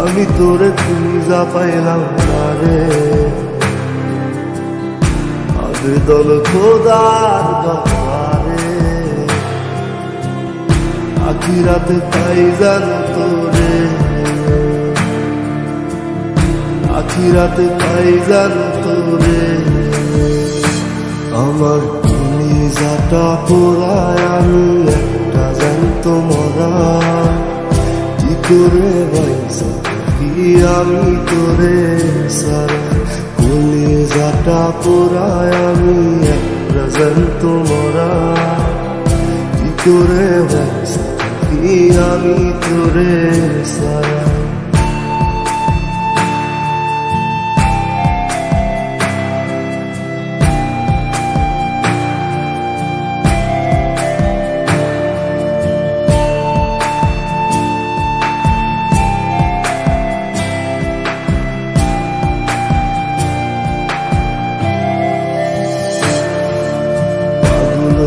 আমি তোরে খুঁজা পাইলাম না রে আবেদন খোদার দরবারে। আখিরাতে পাই জানো তোরে। আখিরাতে পাই জানো তোরে। আমার তুমি যাটা পোড়ায় আমি একটা জানতো মরা। কি করে বাইসা কি আমি তোরে সারা যাটা পোড়ায় আমি এক রাজন তোমরা। কি করে কি আমি তোরে সারা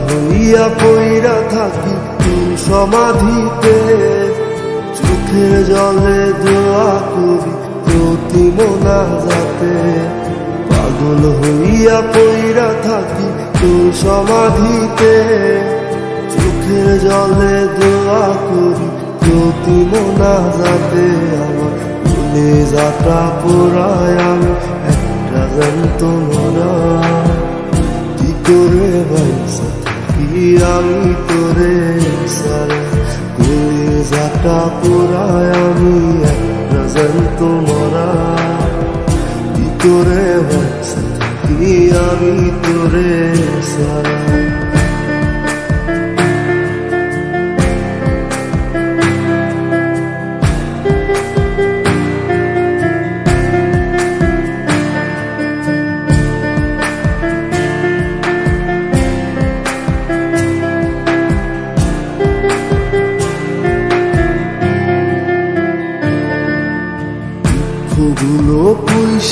হইয়া পইরা থাকি সমাধিতে। চোখের জলে দোয়া করি প্রতি মোনা যাতে পাগল হইয়া পইরা থাকি তুই সমাধিতে। চোখের জলে দোয়া করি প্রতি মোনা যাতে আমার মনে যাটা পোড়ায় আমি, একটা জানত মরা কি করে কি আমি তোরে সারা গুলি যাটা পুরায় আমি একটা জানত মরা কি করে বাইসা কি আমি তোরে সারা?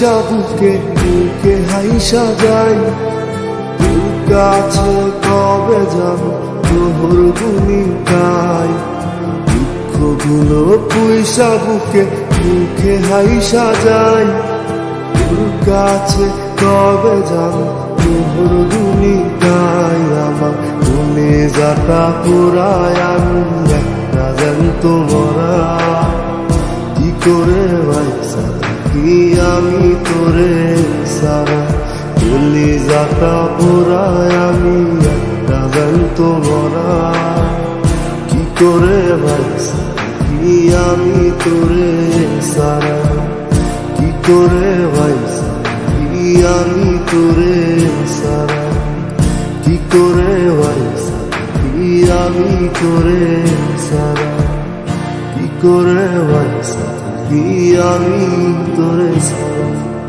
পুইসা বুকে বুকে হাইসা যাই কাছে কবে যাব তোহর গুনি পুইসা বুকে বুকে হাইসা যাই কবে যাব তোহর গুনি গাই আমার মনে যাটা পুরায় আমি একটা জানত মরা। কি করে ভাইসা কি আমি তোরে সারা বলি যাটা পোড়ায় আমি একটা জানত মরা কি করে ভাইসা কি আমি তোরে সারা? কি করে ভাইসা কি আমি তোরে সারা? কি করে ভাইসা কি আমি তোরে সারা? কি করে ভাইসা কি আমি তোরে সারা?